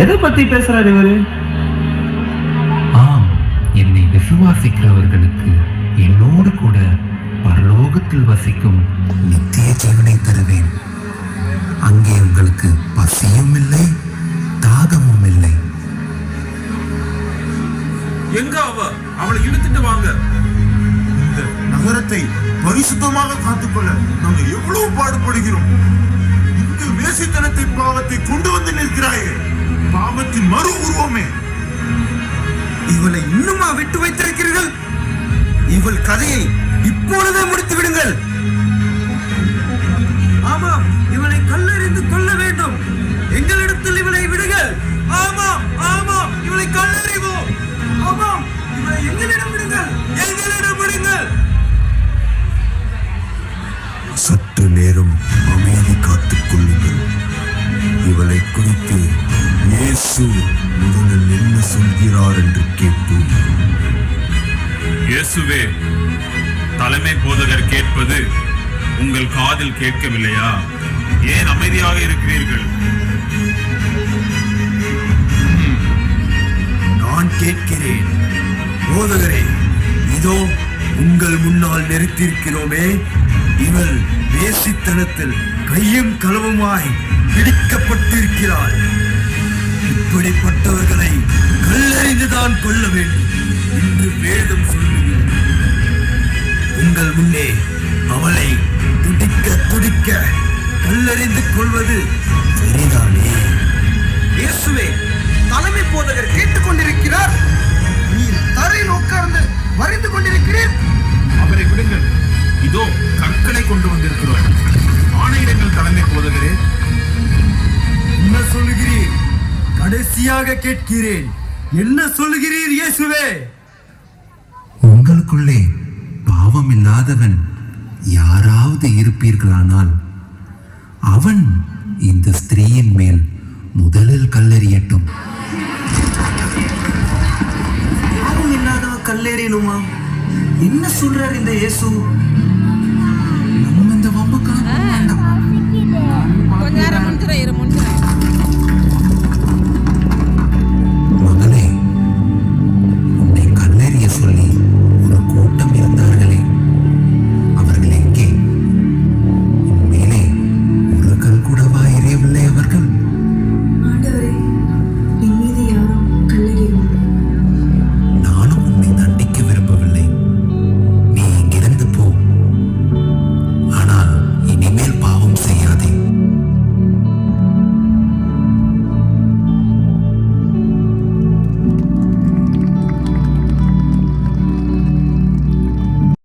எதை பத்தி பேசுறாரு இவரு? ஆம் என்னை விசுவாசிக்கிறவர்களுக்கு என்னோடு கூட பரலோகத்தில் வசிக்கும் நித்திய ஜீவனை தருவேன் அங்கே உங்களுக்கு பசியும் இல்லை தாகமும் இல்லை. எங்க அவ? அவளை இழுத்துட்டு வாங்க. இந்த நகரத்தை பரிசுத்தமாக காத்துக்கொள்ள நாங்க எவ்வளவு பாடுபடுகிறோம்? இங்கு வேசித்தனத்தின் பாவத்தை கொண்டு இவளை குறித்து இயேசு முதலில் என்ன சொல்கிறார் என்று கேட்போம். இயேசுவே தலைமை போதகர் கேட்பது உங்கள் காதில் கேட்கவில்லையா? ஏன் அமைதியாக இருக்கிறீர்கள்? நான் கேட்கிறேன். போதகரே இதோ உங்கள் முன்னால் நிறுத்தியிருக்கிறோமே. இவள் வேசித்தனத்தில் கையும் களவுமாய் பிடிக்கப்பட்டிருக்கிறாள் இப்படிப்பட்டவர்களை கல்லறிந்துதான் கொள்ள வேண்டும் என்று வேதம் சொல்லுகிறது. உங்கள் முன்னே அவளை துடிக்க துடிக்க கல்லறிந்து கொள்வது சரிதானே? இயேசுவே தலைமை போதகர் கேட்டுக்கொண்டிருக்கிறார். நீர் தரையில் உட்கார்ந்து வரைந்து கொண்டிருக்கிறீர். அவரை விடுங்கள். இதோ கற்களை கொண்டு வந்திருக்கிறோம். ஆணையிடங்கள் தலைமை போதகரே கடைசியாக கேட்கிறேன். என்ன சொல்லுகிறீர் இயேசுவே? உங்களுக்குள்ளே பாவம் இல்லாதவன் யாராவது இருப்பீர்களானால் அவன் இந்த ஸ்திரீயின் மேல் முதலில் கல்லெறியட்டும். பாவம் இல்லாதவ கல்லேறினுமா என்ன சொல்றார் இந்த இயேசு?